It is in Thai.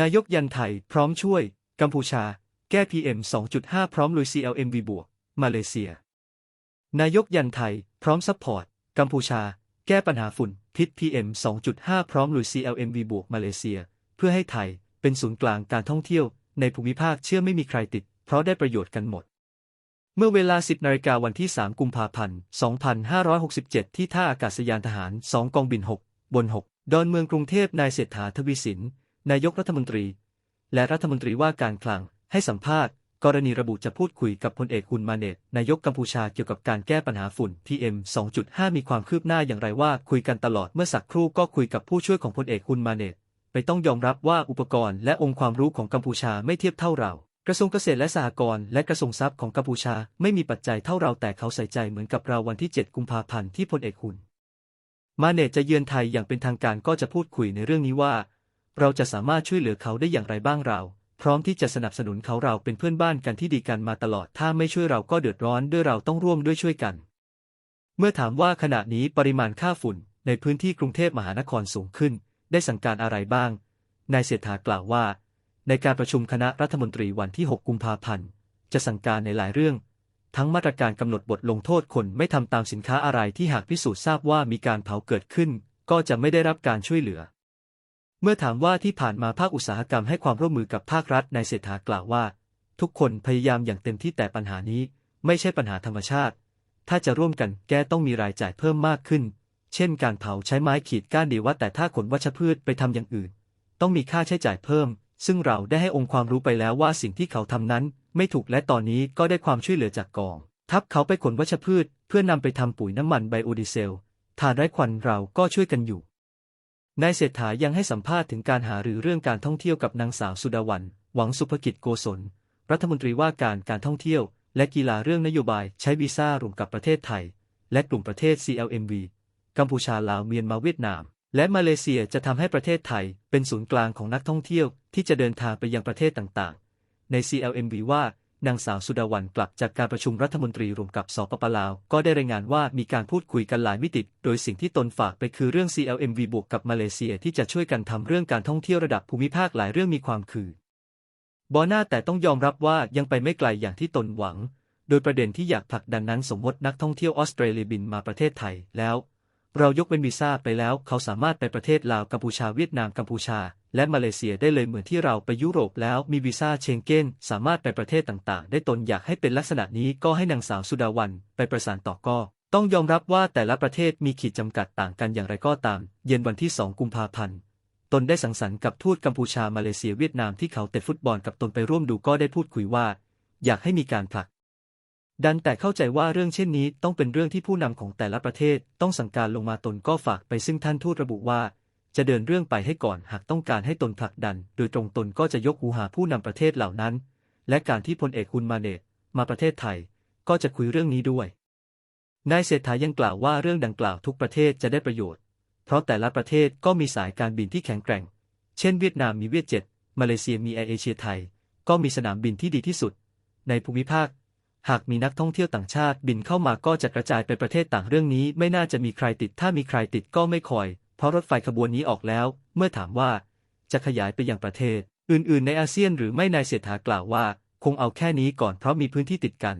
นายกยันไทยพร้อมช่วย กัมพูชา แก้ PM 2.5 พร้อมลุย CLMV บวก มาเลเซีย นายกยันไทย พร้อมซัพพอร์ต กัมพูชา แก้ปัญหาฝุ่น พิษ PM 2.5 พร้อมลุย CLMV บวก มาเลเซีย เพื่อให้ไทยเป็นศูนย์กลางการท่องเที่ยว ในภูมิภาคเชื่อไม่มีใครติด เพราะได้ประโยชน์กันหมด เมื่อเวลา 10 นาฬิกาวันที่ 3 กุมภาพันธ์ 2567 ที่ท่าอากาศยานทหาร 2 กองบิน 6 บน 6 ดอนเมืองกรุงเทพนายเศรษฐาทวีสิน นายกรัฐมนตรี และรัฐมนตรีว่าการคลัง ให้สัมภาษณ์ กรณีระบุจะพูดคุยกับพลเอกฮุนมาเนตนายกกัมพูชาเกี่ยวกับการแก้ปัญหาฝุ่น PM 2.5 มีความคืบหน้าอย่างไรว่าคุยกันตลอดเมื่อสักครู่ก็คุยกับผู้ช่วยของพลเอกฮุนมาเนตไปต้องยอมรับว่าอุปกรณ์และองค์ความรู้ของกัมพูชาไม่เทียบเท่าเรา กระทรวงเกษตรและสหกรณ์และกระทรวงทรัพย์ของกัมพูชาไม่มีปัจจัยเท่าเราแต่เขาใส่ใจเหมือนกับเราวันที่ 7 กุมภาพันธ์ที่พลเอกฮุน มาเนตจะเยือนไทยอย่างเป็นทางการก็จะพูดคุยในเรื่องนี้ว่า เราจะสามารถช่วยเหลือเขาได้อย่างไรบ้างเรา พร้อมที่จะสนับสนุนเขาเราเป็นเพื่อนบ้านกันที่ดีกันมาตลอด ถ้าไม่ช่วยเราก็เดือดร้อนด้วยเราต้องร่วมด้วยช่วยกัน เมื่อถามว่าขณะนี้ปริมาณค่าฝุ่น ในพื้นที่กรุงเทพมหานครสูงขึ้น ได้สั่งการอะไรบ้าง นายเศรษฐากล่าวว่า ในการประชุมคณะรัฐมนตรีวันที่ 6 กุมภาพันธ์ จะสั่งการในหลายเรื่องทั้งมาตรการกำหนดบทลงโทษคนไม่ทำตามสินค้าอะไรที่หากพิสูจน์ทราบว่ามีการเผาเกิดขึ้น ก็จะไม่ได้รับการช่วยเหลือ เมื่อถามว่าที่ผ่านมาภาคอุตสาหกรรมให้ความร่วมมือกับภาครัฐนายเศรษฐากล่าวว่า ทุกคนพยายามอย่างเต็มที่แต่ปัญหานี้ไม่ใช่ปัญหาธรรมชาติ ถ้าจะร่วมกันแก้ต้องมีรายจ่ายเพิ่มมากขึ้น เช่น การเผาใช้ไม้ขีดก้านดีว่าแต่ถ้าขนวัชพืชไปทำอย่างอื่น ต้องมีค่าใช้จ่ายเพิ่ม ซึ่งเราได้ให้องค์ความรู้ไปแล้วว่าสิ่งที่เขาทำนั้น ไม่ถูกและตอนนี้ก็ได้ความช่วยเหลือจากกอง ทัพเขาไปขนวัชพืช เพื่อนำไปทำปุ๋ยน้ำมันไบโอดีเซลถ่านไร้ควันเราก็ช่วยกันอยู่ นายเศรษฐายังให้สัมภาษณ์ถึงการหารือเรื่องการท่องเที่ยวกับนางสาวสุดาวันหวังสุภกิจโกศล รัฐมนตรีว่าการการท่องเที่ยว และกีฬาเรื่องนโยบายใช้วีซ่ารวมกับประเทศไทย และกลุ่มประเทศ CLMV กัมพูชาลาวเมียนมาเวียดนาม และมาเลเซียจะทำให้ประเทศไทยเป็นศูนย์กลางของนักท่องเที่ยวที่จะเดินทางไปยังประเทศต่างๆ ใน CLMV ว่า นางสาวสุดาวันกลับจากการประชุมรัฐมนตรีรวมกับสปปลาว ก็ได้รายงานว่ามีการพูดคุยกันหลายมิติ โดยสิ่งที่ตนฝากไปคือเรื่อง CLMV บวกกับมาเลเซียที่จะช่วยกันทำเรื่องการท่องเที่ยวระดับภูมิภาคหลายเรื่องมีความคือบอหน้าแต่ต้องยอมรับว่ายังไปไม่ไกลอย่างที่ตนหวัง โดยประเด็นที่อยากผลักดันนั้นสมมตินักท่องเที่ยวออสเตรเลียบินมาประเทศไทยแล้ว เรายกเป็นวีซ่าไปแล้วเขาสามารถไปประเทศลาวกัมพูชาเวียดนามกัมพูชา และมาเลเซียได้เลยเหมือนที่เราไปยุโรปแล้วมีวีซ่าเชงเก้นสามารถไปประเทศต่างๆ ได้ตนอยากให้เป็นลักษณะนี้ก็ให้นางสาวสุดาวันไปประสานต่อก็ต้องยอมรับว่าแต่ละประเทศมีขีดจำกัดต่างกันอย่างไรก็ตาม เย็นวันที่ 2 กุมภาพันธ์ ตนได้สังสรรค์กับทูตกัมพูชามาเลเซียเวียดนามที่เขาเตะฟุตบอลกับตนไปร่วมดูก็ได้พูดคุยว่า อยากให้มีการผลัก ดันแต่เข้าใจว่าเรื่องเช่นนี้ต้องเป็นเรื่องที่ผู้นำของแต่ละประเทศต้องสั่งการลงมาตนก็ฝากไปซึ่งท่านทูตระบุว่า จะเดินเรื่องไปให้ก่อนหากต้องการให้ตนผลักดัน โดยตรงตนก็จะยกหูหาผู้นำประเทศเหล่านั้น และการที่พลเอกฮุนมาเนตมาประเทศไทย ก็จะคุยเรื่องนี้ด้วยนายเศรษฐายังกล่าวว่าเรื่องดังกล่าวทุกประเทศจะได้ประโยชน์ เพราะแต่ละประเทศก็มีสายการบินที่แข็งแกร่ง เช่นเวียดนามมีเวียดเจ็ตมาเลเซียมีแอร์เอเชียไทย ก็มีสนามบินที่ดีที่สุด ในภูมิภาค หากมีนักท่องเที่ยวต่างชาติบินเข้ามาก็จะกระจายไปประเทศต่างเรื่องนี้ ไม่น่าจะมีใครติด ถ้ามีใครติดก็ไม่คอย เพราะรถไฟขบวนนี้ออกแล้ว เมื่อถามว่า จะขยายไปยังประเทศ อื่น ๆ ในอาเซียนหรือไม่นายเศรษฐากล่าวว่า คงเอาแค่นี้ก่อนเพราะมีพื้นที่ติดกัน